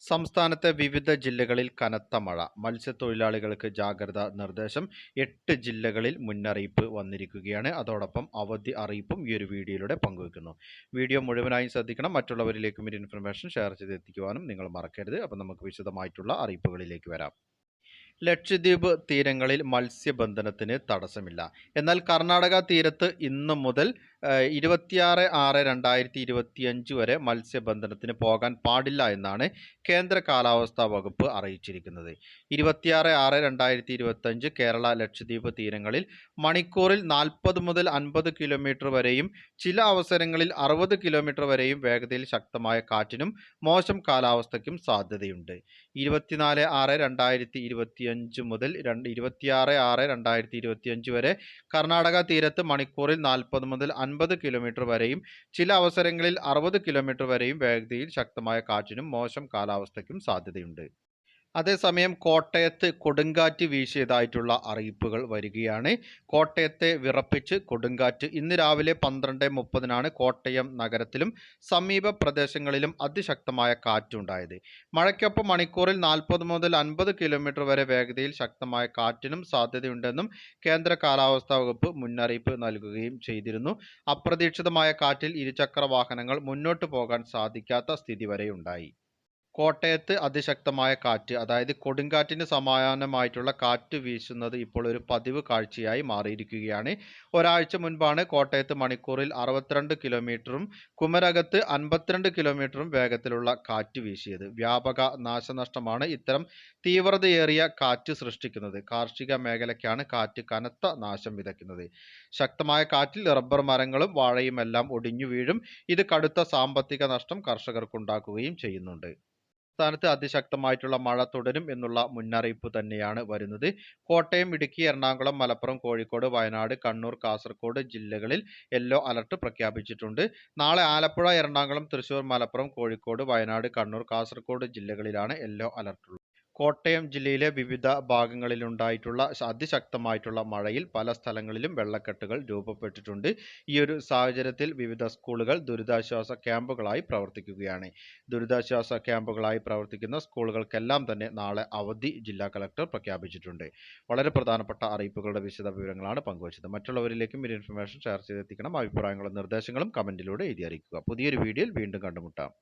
സംസ്ഥാനത്തെ വിവിധ ജില്ലകളിൽ കനത്ത മഴ. മത്സ്യത്തൊഴിലാളികൾക്ക് ജാഗ്രതാ നിർദ്ദേശം. എട്ട് ജില്ലകളിൽ മുന്നറിയിപ്പ് വന്നിരിക്കുകയാണ്. അതോടൊപ്പം അവധി അറിയിപ്പും ഈ ഒരു വീഡിയോയിലൂടെ പങ്കുവെക്കുന്നു. വീഡിയോ മുഴുവനായും ശ്രദ്ധിക്കണം. മറ്റുള്ളവരിലേക്കും ഒരു ഇൻഫർമേഷൻ ഷെയർ ചെയ്തെത്തിക്കുവാനും നിങ്ങൾ മറക്കരുത്. അപ്പം നമുക്ക് വിശദമായിട്ടുള്ള അറിയിപ്പുകളിലേക്ക് വരാം. ലക്ഷദ്വീപ് തീരങ്ങളിൽ മത്സ്യബന്ധനത്തിന് തടസ്സമില്ല. എന്നാൽ കർണാടക തീരത്ത് ഇന്നു മുതൽ ഇരുപത്തിയാറ് ആറ് രണ്ടായിരത്തി ഇരുപത്തിയഞ്ച് വരെ മത്സ്യബന്ധനത്തിന് പോകാൻ പാടില്ല എന്നാണ് കേന്ദ്ര കാലാവസ്ഥാ വകുപ്പ് അറിയിച്ചിരിക്കുന്നത്. ഇരുപത്തിയാറ് ആറ് രണ്ടായിരത്തി ഇരുപത്തഞ്ച് കേരള ലക്ഷദ്വീപ് തീരങ്ങളിൽ മണിക്കൂറിൽ നാൽപ്പത് മുതൽ അൻപത് കിലോമീറ്റർ വരെയും ചില അവസരങ്ങളിൽ അറുപത് കിലോമീറ്റർ വരെയും വേഗതയിൽ ശക്തമായ കാറ്റിനും മോശം കാലാവസ്ഥയ്ക്കും സാധ്യതയുണ്ട്. ഇരുപത്തിനാല് ആറ് രണ്ടായിരത്തി ഇരുപത്തിയഞ്ച് മുതൽ രണ്ട് ഇരുപത്തിയാറ് ആറ് രണ്ടായിരത്തി ഇരുപത്തിയഞ്ച് വരെ കർണാടക തീരത്ത് മണിക്കൂറിൽ നാൽപ്പത് മുതൽ അൻപത് കിലോമീറ്റർ വരെയും ചില അവസരങ്ങളിൽ അറുപത് കിലോമീറ്റർ വരെയും വേഗതയിൽ ശക്തമായ കാറ്റിനും മോശം കാലാവസ്ഥയ്ക്കും സാധ്യതയുണ്ട്. അതേസമയം കോട്ടയത്ത് കൊടുങ്കാറ്റ് വീശിയതായിട്ടുള്ള അറിയിപ്പുകൾ വരികയാണ്. കോട്ടയത്തെ വിറപ്പിച്ച് കൊടുങ്കാറ്റ് ഇന്ന് രാവിലെ പന്ത്രണ്ട് മുപ്പതിനാണ് കോട്ടയം നഗരത്തിലും സമീപ പ്രദേശങ്ങളിലും അതിശക്തമായ കാറ്റുണ്ടായത്. മഴയ്ക്കൊപ്പം മണിക്കൂറിൽ നാൽപ്പത് മുതൽ അൻപത് കിലോമീറ്റർ വരെ വേഗതയിൽ ശക്തമായ കാറ്റിനും സാധ്യതയുണ്ടെന്നും കേന്ദ്ര കാലാവസ്ഥാ വകുപ്പ് മുന്നറിയിപ്പ് നൽകുകയും ചെയ്തിരുന്നു. അപ്രതീക്ഷിതമായ കാറ്റിൽ ഇരുചക്ര വാഹനങ്ങൾ മുന്നോട്ട് പോകാൻ സാധിക്കാത്ത സ്ഥിതി വരെയുണ്ടായി. കോട്ടയത്ത് അതിശക്തമായ കാറ്റ് അതായത് കൊടുങ്കാറ്റിന് സമാനമായിട്ടുള്ള കാറ്റ് വീശുന്നത് ഇപ്പോൾ ഒരു പതിവ് കാഴ്ചയായി മാറിയിരിക്കുകയാണ്. ഒരാഴ്ച മുൻപാണ് കോട്ടയത്ത് മണിക്കൂറിൽ അറുപത്തിരണ്ട് കിലോമീറ്ററും കുമരകത്ത് അൻപത്തിരണ്ട് കിലോമീറ്ററും വേഗത്തിലുള്ള കാറ്റ് വീശിയത്. വ്യാപക നാശനഷ്ടമാണ് ഇത്തരം തീവ്രതയേറിയ കാറ്റ് സൃഷ്ടിക്കുന്നത്. കാർഷിക മേഖലയ്ക്കാണ് കാറ്റ് കനത്ത നാശം വിതയ്ക്കുന്നത്. ശക്തമായ കാറ്റിൽ റബ്ബർ മരങ്ങളും വാഴയുമെല്ലാം ഒടിഞ്ഞു വീഴും. ഇത് കടുത്ത സാമ്പത്തിക നഷ്ടം കർഷകർക്കുണ്ടാക്കുകയും ചെയ്യുന്നുണ്ട്. സംസ്ഥാനത്ത് അതിശക്തമായിട്ടുള്ള മഴ തുടരും എന്നുള്ള മുന്നറിയിപ്പ് തന്നെയാണ് വരുന്നത്. കോട്ടയം ഇടുക്കി എറണാകുളം മലപ്പുറം കോഴിക്കോട് വയനാട് കണ്ണൂർ കാസർഗോഡ് ജില്ലകളിൽ യെല്ലോ അലർട്ട് പ്രഖ്യാപിച്ചിട്ടുണ്ട്. നാളെ ആലപ്പുഴ എറണാകുളം തൃശൂർ മലപ്പുറം കോഴിക്കോട് വയനാട് കണ്ണൂർ കാസർഗോഡ് ജില്ലകളിലാണ് യെല്ലോ അലർട്ട് കോട്ടയം ജില്ലയിലെ വിവിധ ഭാഗങ്ങളിലുണ്ടായിട്ടുള്ള അതിശക്തമായിട്ടുള്ള മഴയിൽ പല സ്ഥലങ്ങളിലും വെള്ളക്കെട്ടുകൾ രൂപപ്പെട്ടിട്ടുണ്ട്. ഈ ഒരു സാഹചര്യത്തിൽ വിവിധ സ്കൂളുകൾ ദുരിതാശ്വാസ ക്യാമ്പുകളായി പ്രവർത്തിക്കുകയാണ്. ദുരിതാശ്വാസ ക്യാമ്പുകളായി പ്രവർത്തിക്കുന്ന സ്കൂളുകൾക്കെല്ലാം തന്നെ നാളെ അവധി ജില്ലാ കളക്ടർ പ്രഖ്യാപിച്ചിട്ടുണ്ട്. വളരെ പ്രധാനപ്പെട്ട അറിയിപ്പുകളുടെ വിശദ വിവരങ്ങളാണ് പങ്കുവച്ചത്. മറ്റുള്ളവരിലേക്കും ഈ ഇൻഫർമേഷൻ ഷെയർ ചെയ്തെത്തിക്കണം. അഭിപ്രായങ്ങളും നിർദ്ദേശങ്ങളും കമന്റിലൂടെ എഴുതി അറിയിക്കുക. പുതിയൊരു വീഡിയോയിൽ വീണ്ടും കണ്ടുമുട്ടാം.